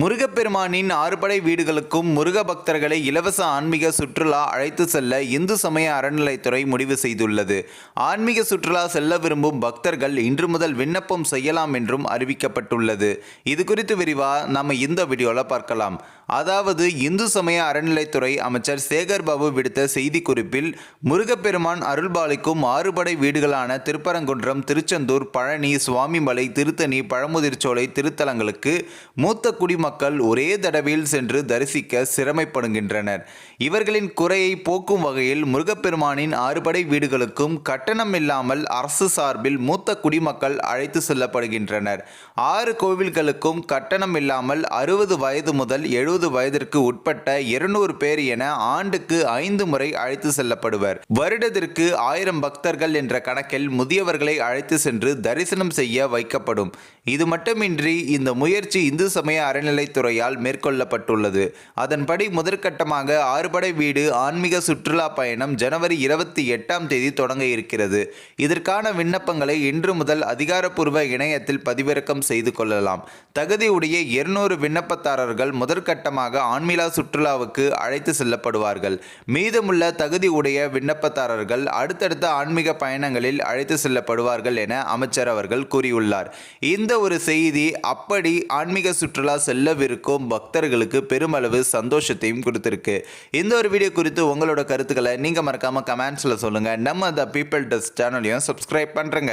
முருகப்பெருமானின் ஆறுபடை வீடுகளுக்கும் முருக பக்தர்களை இலவச ஆன்மீக சுற்றுலா அழைத்து செல்ல இந்து சமய அறநிலைத்துறை முடிவு செய்துள்ளது. ஆன்மீக சுற்றுலா செல்ல விரும்பும் பக்தர்கள் இன்று முதல் விண்ணப்பம் செய்யலாம் என்றும் அறிவிக்கப்பட்டுள்ளது. இது குறித்து விரிவாக நம்ம இந்த வீடியோவில் பார்க்கலாம். அதாவது இந்து சமய அறநிலைத்துறை அமைச்சர் சேகர் பாபு விடுத்த செய்திக்குறிப்பில் முருகப்பெருமான் அருள்பாலிக்கும் ஆறுபடை வீடுகளான திருப்பரங்குன்றம் திருச்செந்தூர் பழனி சுவாமிமலை திருத்தணி பழமுதிர்ச்சோலை திருத்தலங்களுக்கு மூத்த குடிமக்கள் ஒரே தடவையில் சென்று தரிசிக்க சிரமைப்படுகின்றனர். இவர்களின் குறையை போக்கும் வகையில் முருகப்பெருமானின் ஆறுபடை வீடுகளுக்கும் கட்டணம் இல்லாமல் அரசு சார்பில் மூத்த குடிமக்கள் அழைத்து செல்லப்படுகின்றனர். ஆறு கோவில்களுக்கும் கட்டணம் இல்லாமல் அறுபது வயது முதல் எழுபது வயதிற்கு உட்பட்ட இருநூறு பேர் என ஆண்டுக்கு ஐந்து முறை அழைத்து செல்லப்படுவர். வருடத்திற்கு ஆயிரம் பக்தர்கள் என்ற கணக்கில் முதியவர்களை அழைத்து சென்று தரிசனம் செய்ய வைக்கப்படும். இது மட்டுமின்றி இந்த முயற்சி இந்து சமய அறநிலை அறநிலைத்துறையால் மேற்கொள்ளப்பட்டுள்ளது. அதன்படி முதற்கட்டமாக ஆறுபடை வீடு ஆன்மீக சுற்றுலா பயணம் ஜனவரி இருபத்தி எட்டாம் தேதி தொடங்க இருக்கிறது. இதற்கான விண்ணப்பங்களை இன்று முதல் அதிகாரப்பூர்வ இணையத்தில் பதிவிறக்கம் செய்து கொள்ளலாம். தகுதியுடைய இருநூறு விண்ணப்பதாரர்கள் முதற்கட்டமாக ஆன்மீலா சுற்றுலாவுக்கு அழைத்து செல்லப்படுவார்கள். மீதமுள்ள தகுதி உடைய விண்ணப்பதாரர்கள் அடுத்தடுத்த ஆன்மீக பயணங்களில் அழைத்து செல்லப்படுவார்கள் என அமைச்சர் அவர்கள் கூறியுள்ளார். இந்த ஒரு செய்தி அப்படி ஆன்மீக சுற்றுலா செல்லவிருக்கும் பக்தர்களுக்கு பெருமளவு சந்தோஷத்தையும் கொடுத்துருக்கு. இந்த ஒரு வீடியோ குறித்து உங்களோட கருத்துக்களை நீங்கள் மறக்காமல் கமெண்ட்ஸில் சொல்லுங்கள் நம்ம த பீப்பிள் டெஸ்ட் சேனலையும் சப்ஸ்கிரைப் பண்ணுறங்க